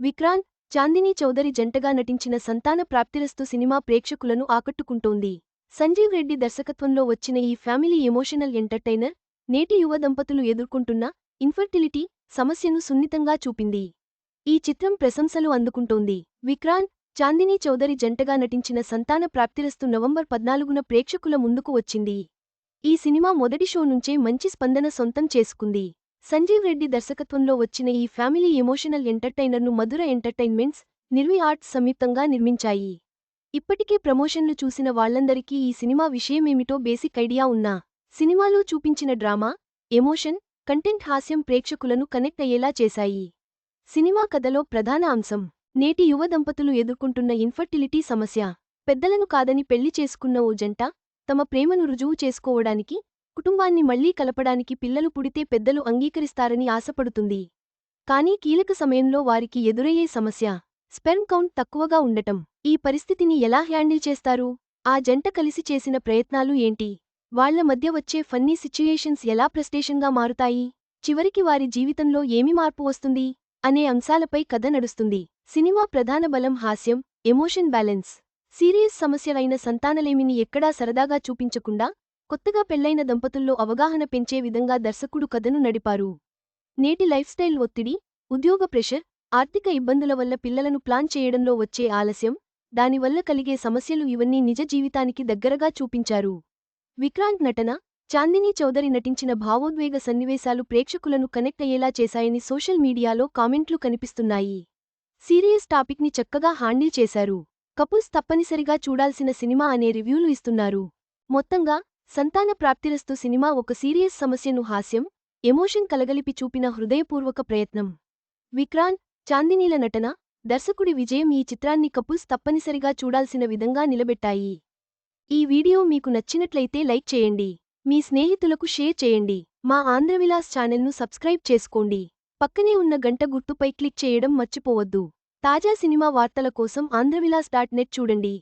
విక్రాంత్ చాందినీ చౌదరి జంటగా నటించిన సంతాన ప్రాప్తిరస్తు సినిమా ప్రేక్షకులను ఆకట్టుకుంటోంది. సంజీవ్ రెడ్డి దర్శకత్వంలో వచ్చిన ఈ ఫ్యామిలీ ఎమోషనల్ ఎంటర్టైనర్ నేటి యువ దంపతులు ఎదుర్కొంటున్న ఇన్ఫర్టిలిటీ సమస్యను సున్నితంగా చూపింది. ఈ చిత్రం ప్రశంసలు అందుకుంటోంది. విక్రాంత్ చాందినీ చౌదరి జంటగా నటించిన సంతాన ప్రాప్తిరస్తు నవంబర్ పద్నాలుగున ప్రేక్షకుల ముందుకు వచ్చింది. ఈ సినిమా మొదటి షో నుంచే మంచి స్పందన సొంతం చేసుకుంది. సంజీవ్ రెడ్డి దర్శకత్వంలో వచ్చిన ఈ ఫ్యామిలీ ఎమోషనల్ ఎంటర్టైనర్ను మధుర ఎంటర్టైన్మెంట్స్ నిర్వి ఆర్ట్స్ సంయుక్తంగా నిర్మించాయి. ఇప్పటికే ప్రమోషన్లు చూసిన వాళ్ళందరికీ ఈ సినిమా విషయమేమిటో బేసిక్ ఐడియా ఉన్నా సినిమాలో చూపించిన డ్రామా ఎమోషన్ కంటెంట్ హాస్యం ప్రేక్షకులను కనెక్ట్ అయ్యేలా చేశాయి. సినిమా కథలో ప్రధాన అంశం నేటి యువ దంపతులు ఎదుర్కొంటున్న ఇన్ఫర్టిలిటీ సమస్య పెద్దలను కాదని పెళ్ళి చేసుకున్న ఓ జంట తమ ప్రేమను రుజువు చేసుకోవడానికి కుటుంబాన్ని మళ్ళీ కలపడానికి పిల్లలు పుడితే పెద్దలు అంగీకరిస్తారని ఆశపడుతుంది. కానీ కీలక సమయంలో వారికి ఎదురయ్యే సమస్య స్పెర్మ్ కౌంట్ తక్కువగా ఉండటం. ఈ పరిస్థితిని ఎలా హ్యాండిల్ చేస్తారు? ఆ జంట కలిసి చేసిన ప్రయత్నాలు ఏంటి? వాళ్ళ మధ్య వచ్చే ఫన్నీ సిచ్యుయేషన్స్ ఎలా ప్రెస్టేషన్గా మారుతాయి? చివరికి వారి జీవితంలో ఏమి మార్పు వస్తుంది? అనే అంశాలపై కథ నడుస్తుంది. సినిమా ప్రధాన బలం హాస్యం ఎమోషన్ బ్యాలెన్స్. సీరియస్ సమస్యలైన సంతానలేమిని ఎక్కడా సరదాగా చూపించకుండా కొత్తగా పెళ్ళైన దంపతుల్లో అవగాహన పెంచే విధంగా దర్శకుడు కథను నడిపారు. నేటి లైఫ్ స్టైల్ ఒత్తిడి ఉద్యోగ ప్రెషర్ ఆర్థిక ఇబ్బందుల వల్ల పిల్లలను ప్లాన్ చేయడంలో వచ్చే ఆలస్యం దానివల్ల కలిగే సమస్యలు ఇవన్నీ నిజ జీవితానికి దగ్గరగా చూపించారు. విక్రాంత్ నటన చాందినీ చౌదరి నటించిన భావోద్వేగ సన్నివేశాలు ప్రేక్షకులను కనెక్ట్ అయ్యేలా చేశాయని సోషల్ మీడియాలో కామెంట్లు కనిపిస్తున్నాయి. సీరియస్ టాపిక్ని చక్కగా హ్యాండిల్ చేశారు. కపుల్స్ తప్పనిసరిగా చూడాల్సిన సినిమా అనే రివ్యూలు ఇస్తున్నారు. మొత్తంగా సంతాన ప్రాప్తిరస్తు సినిమా ఒక సీరియస్ సమస్యను హాస్యం ఎమోషన్ కలగలిపి చూపిన హృదయపూర్వక ప్రయత్నం. విక్రాంత్ చాందినీల నటన దర్శకుడి విజయం ఈ చిత్రాన్ని కపుల్స్ తప్పనిసరిగా చూడాల్సిన విధంగా నిలబెట్టాయి. ఈ వీడియో మీకు నచ్చినట్లయితే లైక్ చేయండి. మీ స్నేహితులకు షేర్ చేయండి. మా ఆంధ్రవిలాస్ ఛానల్ను సబ్స్క్రైబ్ చేసుకోండి. పక్కనే ఉన్న గంట గుర్తుపై క్లిక్ చేయడం మర్చిపోవద్దు. తాజా సినిమా వార్తల కోసం ఆంధ్రవిలాస్ డాట్ నెట్ చూడండి.